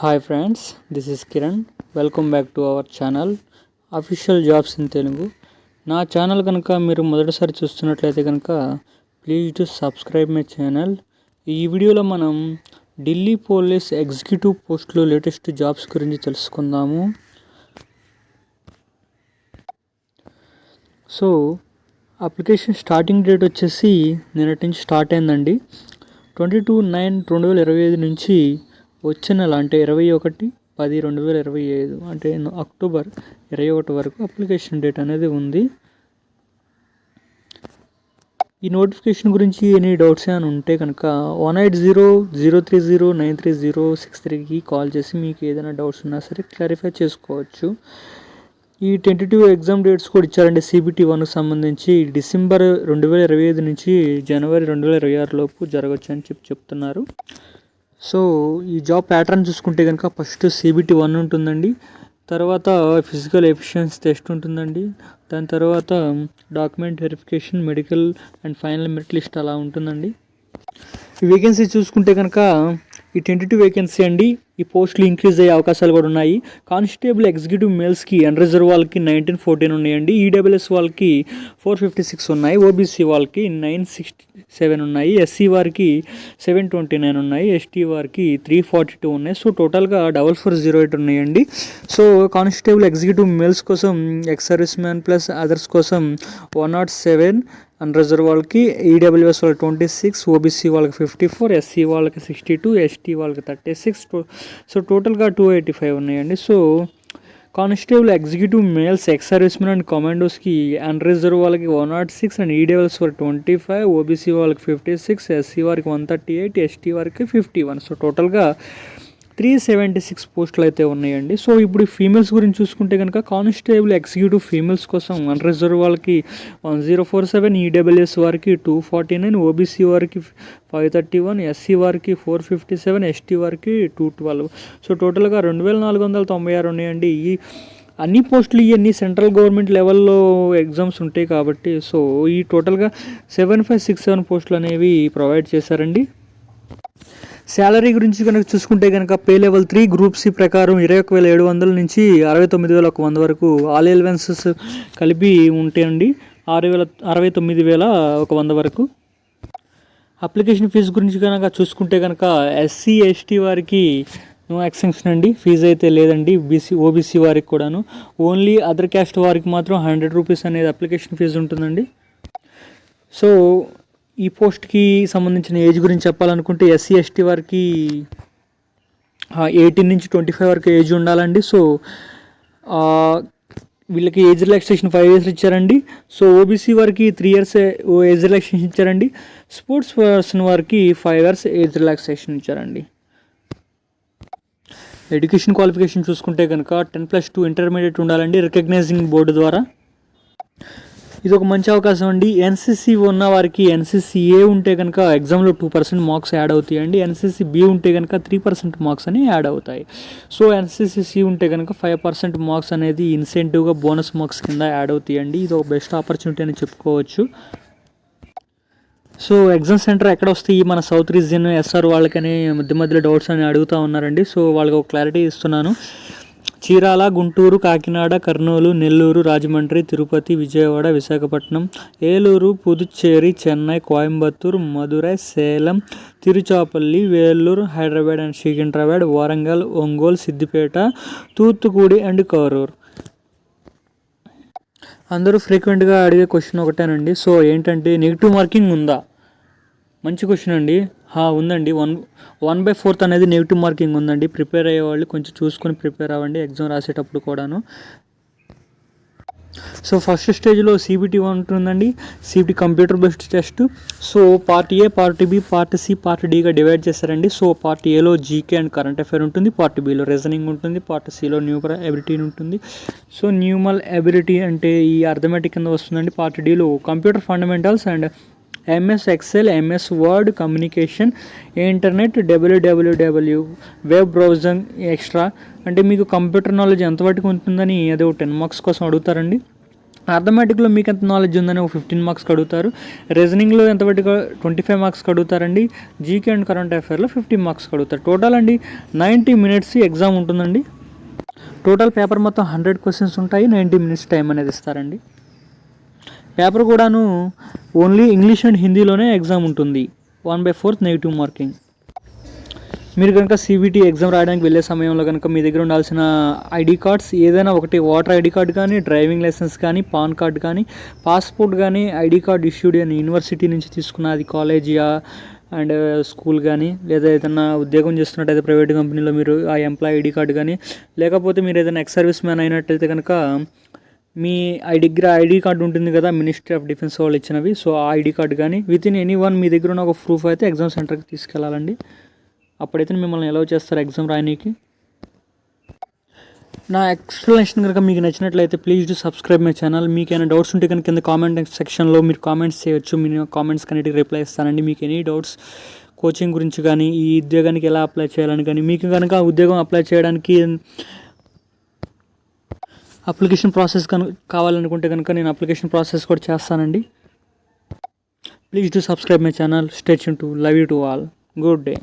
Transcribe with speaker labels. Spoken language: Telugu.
Speaker 1: Hi friends this is Kiran welcome back to our channel official jobs in Telugu నా ఛానల్ కనుక మీరు మొదటిసారి చూస్తున్నట్లయితే కనుక please to subscribe my channel ఈ వీడియోలో మనం ఢిల్లీ పోలీస్ ఎగ్జిక్యూటివ్ పోస్ట్లో లేటెస్ట్ జాబ్స్ గురించి తెలుసుకుందాము. సో అప్లికేషన్ స్టార్టింగ్ డేట్ వచ్చేసి నిన్నటి నుంచి స్టార్ట్ అయిందండి. ట్వంటీ టూ నైన్ రెండు వేల ఇరవై ఐదు నుంచి వచ్చే నెల అంటే ఇరవై ఒకటి పది రెండు వేల ఇరవై ఐదు అంటే అక్టోబర్ ఇరవై ఒకటి వరకు అప్లికేషన్ డేట్ అనేది ఉంది. ఈ నోటిఫికేషన్ గురించి ఎనీ డౌట్స్ ఏమైనా ఉంటే కనుక one eight zero zero three zero nine three zero six త్రీకి కాల్ చేసి మీకు ఏదైనా డౌట్స్ ఉన్నా సరే క్లారిఫై చేసుకోవచ్చు. ఈ టెంటేటివ్ ఎగ్జామ్ డేట్స్ కూడా ఇచ్చారండి సిబిటి వన్కి సంబంధించి. డిసెంబర్ రెండు వేల ఇరవై ఐదు నుంచి జనవరి రెండు వేల ఇరవై ఆరు లోపు జరగచ్చు అని చెప్పి చెప్తున్నారు. సో ఈ జాబ్ ప్యాటర్న్ చూసుకుంటే కనుక ఫస్ట్ సిబిటి వన్ ఉంటుందండి. తర్వాత ఫిజికల్ ఎఫిషియన్సీ టెస్ట్ ఉంటుందండి. దాని తర్వాత document verification medical and final merit list అలా ఉంటుందండి. ఈ వేకెన్సీ చూసుకుంటే కనుక ఈ టెంటేటివ్ వేకెన్సీ అండి. ఈ పోస్టులు ఇంక్రీజ్ అయ్యే అవకాశాలు కూడా ఉన్నాయి. కానిస్టేబుల్ ఎగ్జిక్యూటివ్ మేల్స్కి అన్రిజర్వ్ వాళ్ళకి నైన్టీన్ ఫోర్టీన్ ఉన్నాయండి. ఈడబ్ల్యూఎస్ వాళ్ళకి ఫోర్ ఫిఫ్టీ సిక్స్ ఉన్నాయి. ఓబీసీ వాళ్ళకి నైన్ సిక్స్టీ సెవెన్ ఉన్నాయి. ఎస్సీ వారికి సెవెన్ ట్వంటీ నైన్ ఉన్నాయి. ఎస్టీ వారికి త్రీ ఫార్టీ టూ ఉన్నాయి. సో టోటల్గా డబల్ ఫోర్ జీరో ఎయిట్ ఉన్నాయండి. సో కానిస్టేబుల్ ఎగ్జిక్యూటివ్ మేల్స్ కోసం ex service man plus others కోసం వన్ నాట్ సెవెన్ అన్రిజర్వ్ వాళ్ళకి ఈడబ్ల్యూఎస్ వాళ్ళకి ట్వంటీ సిక్స్ ఓబీసీ వాళ్ళకి ఫిఫ్టీ ఫోర్ ఎస్సీ వాళ్ళకి సిక్స్టీ టూ ఎస్టీ వాళ్ళకి థర్టీ సిక్స్ సో టోటల్గా టూ ఎయిటీ ఫైవ్ ఉన్నాయండి. So constable executive males ex servicemen and కమాండోస్కి unreserve వాళ్ళకి one nought six and EWS వాళ్ళకి ట్వంటీ ఫైవ్ ఓబీసీ వాళ్ళకి ఫిఫ్టీ సిక్స్ ఎస్సీ వారికి వన్ థర్టీ ఎయిట్ ఎస్టీ వారికి ఫిఫ్టీ వన్ సో టోటల్గా త్రీ సెవెంటీ సిక్స్ పోస్టులు అయితే ఉన్నాయండి. సో ఇప్పుడు ఫీమేల్స్ గురించి చూసుకుంటే కనుక కానిస్టేబుల్ ఎగ్జిక్యూటివ్ ఫీమేల్స్ కోసం వన్ రిజర్వ్ వాళ్ళకి one zero four seven EWS వారికి టూ ఫార్టీ నైన్ ఓబీసీ వారికి ఫైవ్ థర్టీ వన్ ఎస్సీ వారికి ఫోర్ ఫిఫ్టీ సెవెన్ ఎస్టీ వారికి టూ ట్వెల్వ్. సో టోటల్గా రెండు వేల నాలుగు వందల తొంభై ఆరు ఉన్నాయండి. ఈ అన్ని పోస్టులు ఇవన్నీ సెంట్రల్ గవర్నమెంట్ లెవెల్లో ఎగ్జామ్స్ ఉంటాయి కాబట్టి సో ఈ టోటల్గా సెవెన్ ఫైవ్ సిక్స్ సెవెన్ పోస్టులు అనేవి ప్రొవైడ్ చేశారండి. శాలరీ గురించి కనుక చూసుకుంటే కనుక pay level three group C ప్రకారం ఇరవై ఒక వేల ఏడు వందల నుంచి అరవై తొమ్మిది వేల ఒక వంద వరకు ఆల్ ఎలవెన్సెస్ కలిపి ఉంటాయండి ఆరు వేల అరవై తొమ్మిది వేల ఒక వంద వరకు. అప్లికేషన్ ఫీజు గురించి కనుక చూసుకుంటే కనుక ఎస్సీ ఎస్టీ వారికి నో ఎక్సెంప్షన్ అండి. ఫీజు అయితే లేదండి. బీసీ ఓబీసీ వారికి కూడాను. ఓన్లీ అదర్ క్యాస్ట్ వారికి మాత్రం హండ్రెడ్ రూపీస్ అనేది అప్లికేషన్ ఫీజు ఉంటుందండి. సో ఈ పోస్ట్కి సంబంధించిన ఏజ్ గురించి చెప్పాలనుకుంటే ఎస్సీ ఎస్టీ వారికి ఎయిటీన్ నుంచి ట్వంటీ ఫైవ్ వరకు ఏజ్ ఉండాలండి. సో వీళ్ళకి ఏజ్ రిలాక్సేషన్ ఫైవ్ ఇయర్స్ ఇచ్చారండి. సో ఓబీసీ వారికి త్రీ ఇయర్స్ ఏజ్ రిలాక్సేషన్ ఇచ్చారండి. స్పోర్ట్స్ పర్సన్ వారికి ఫైవ్ ఇయర్స్ ఏజ్ రిలాక్సేషన్ ఇచ్చారండి. ఎడ్యుకేషన్ క్వాలిఫికేషన్ చూసుకుంటే కనుక టెన్ ప్లస్ టూ ఇంటర్మీడియట్ ఉండాలండి. రికగ్నైజింగ్ బోర్డు ద్వారా. ఇది ఒక మంచి అవకాశం అండి. ఎన్సీసీ ఉన్న వారికి ఎన్సీసీ ఏ ఉంటే కనుక ఎగ్జామ్లో టూ పర్సెంట్ మార్క్స్ యాడ్ అవుతాయి అండి. ఎన్సీసీ బి ఉంటే కనుక త్రీ పర్సెంట్ మార్క్స్ అని యాడ్ అవుతాయి. సో ఎన్సీసీ సి ఉంటే కనుక ఫైవ్ పర్సెంట్ మార్క్స్ అనేది ఇన్సెంటివ్గా బోనస్ మార్క్స్ కింద యాడ్ అవుతాయి అండి. ఇది ఒక బెస్ట్ ఆపర్చునిటీ అని చెప్పుకోవచ్చు. సో ఎగ్జామ్ సెంటర్ ఎక్కడ వస్తాయి? మన సౌత్ రీజియన్ ఎస్ఆర్ వాళ్ళకని మధ్య మధ్యలో డౌట్స్ అని అడుగుతూ ఉన్నారండి. సో వాళ్ళకి ఒక క్లారిటీ ఇస్తున్నాను. Chirala Guntur Kakinada Kurnool Nellore Rajahmundry Tirupati Vijayawada Visakhapatnam Eluru Puducherry Chennai Coimbatore Madurai Salem Tiruchirappalli Vellore Hyderabad and Secunderabad Warangal Ongole Siddipet Thoothukudi and Karur. అందరూ ఫ్రీక్వెంట్గా అడిగే క్వశ్చన్ ఒకటేనండి. సో ఏంటంటే నెగిటివ్ మార్కింగ్ ఉందా? మంచి క్వశ్చన్ అండి. ఉందండి. One one by fourth negative negative marking ఉందండి. ప్రిపేర్ అయ్యే వాళ్ళు కొంచెం చూసుకొని ప్రిపేర్ అవ్వండి. ఎగ్జామ్ రాసేటప్పుడు కూడాను. సో ఫస్ట్ స్టేజ్లో సిబిటీ ఉంటుందండి. CBT computer based test so part A part B part C part డిగా divide చేస్తారండి. సో పార్ట్ ఏలో జీకే అండ్ కరెంట్ అఫైర్ ఉంటుంది. పార్ట్ బిలో రీజనింగ్ ఉంటుంది. పార్ట్ సిలో న్యూమల్ ఎబిలిటీ ఉంటుంది. సో న్యూమల్ ఎబిలిటీ అంటే ఈ అర్థమెటిక్ కింద వస్తుందండి. Part డిలో computer fundamentals and MS Excel MS Word communication internet WWW web browsing extra అంటే మీకు కంప్యూటర్ నాలెడ్జ్ ఎంతవరకు ఉంటుందని అదే ఒక టెన్ మార్క్స్ కోసం అడుగుతారండి. అర్థమెటిక్లో మీకు ఎంత నాలెడ్జ్ ఉందని ఒక ఫిఫ్టీన్ మార్క్స్ అడుగుతారు. రీజనింగ్లో ఎంత ట్వంటీ ఫైవ్ మార్క్స్ అడుగుతారండి. జీకే అండ్ కరెంట్ అఫైర్లో ఫిఫ్టీ మార్క్స్ అడుగుతారు. టోటల్ అండి నైంటీ మినిట్స్ ఎగ్జామ్ ఉంటుందండి. టోటల్ పేపర్ మొత్తం హండ్రెడ్ క్వశ్చన్స్ ఉంటాయి. నైంటీ మినిట్స్ టైం అనేది ఇస్తారండి. పేపర్ కూడాను ఓన్లీ ఇంగ్లీష్ అండ్ హిందీలోనే ఎగ్జామ్ ఉంటుంది. One by fourth negative marking. మీరు కనుక సిబిటీ ఎగ్జామ్ రాయడానికి వెళ్ళే సమయంలో కనుక మీ దగ్గర ఉండాల్సిన ఐడి కార్డ్స్ ఏదైనా ఒకటి వాటర్ ఐడి కార్డ్ కానీ డ్రైవింగ్ లైసెన్స్ కానీ పాన్ కార్డ్ కానీ పాస్పోర్ట్ కానీ ఐడి కార్డ్ ఇష్యూడ్ అని యూనివర్సిటీ నుంచి తీసుకున్న అది కాలేజీయా అండ్ స్కూల్ కానీ లేదా ఏదైనా ఉద్యోగం చేస్తున్నట్టయితే ప్రైవేట్ కంపెనీలో మీరు ఆ ఎంప్లాయ్ ఐడి కార్డు కానీ లేకపోతే మీరు ఏదైనా ఎక్స్ సర్వీస్ మ్యాన్ అయినట్టయితే కనుక మీ ఐ దగ్గర ఐడి కార్డు ఉంటుంది కదా మినిస్ట్రీ ఆఫ్ డిఫెన్స్ వాళ్ళు ఇచ్చినవి. సో ఆ ఐడి కార్డు కానీ విత్ ఇన్ ఎనీ వన్ మీ దగ్గర ఉన్న ఒక ప్రూఫ్ అయితే ఎగ్జామ్ సెంటర్కి తీసుకెళ్ళాలండి. అప్పుడైతే మిమ్మల్ని ఎలా చేస్తారు ఎగ్జామ్ రాయనీకి. నా ఎక్స్ప్లెనేషన్ కనుక మీకు నచ్చినట్లయితే please do subscribe my channel మీకు ఏమైనా డౌట్స్ ఉంటే కనుక కింద కామెంట్ సెక్షన్లో మీరు కామెంట్స్ చేయొచ్చు. మీ కామెంట్స్ కన్నిటికి రిప్లై ఇస్తానండి. మీకు ఎనీ డౌట్స్ కోచింగ్ గురించి కానీ ఈ ఉద్యోగానికి ఎలా అప్లై చేయాలని కానీ మీకు కనుక ఉద్యోగం అప్లై చేయడానికి అప్లికేషన్ ప్రాసెస్ కనుక కావాలనుకుంటే కనుక నేను అప్లికేషన్ ప్రాసెస్ కూడా చేస్తానండి. Please do subscribe my channel station to love you to all good day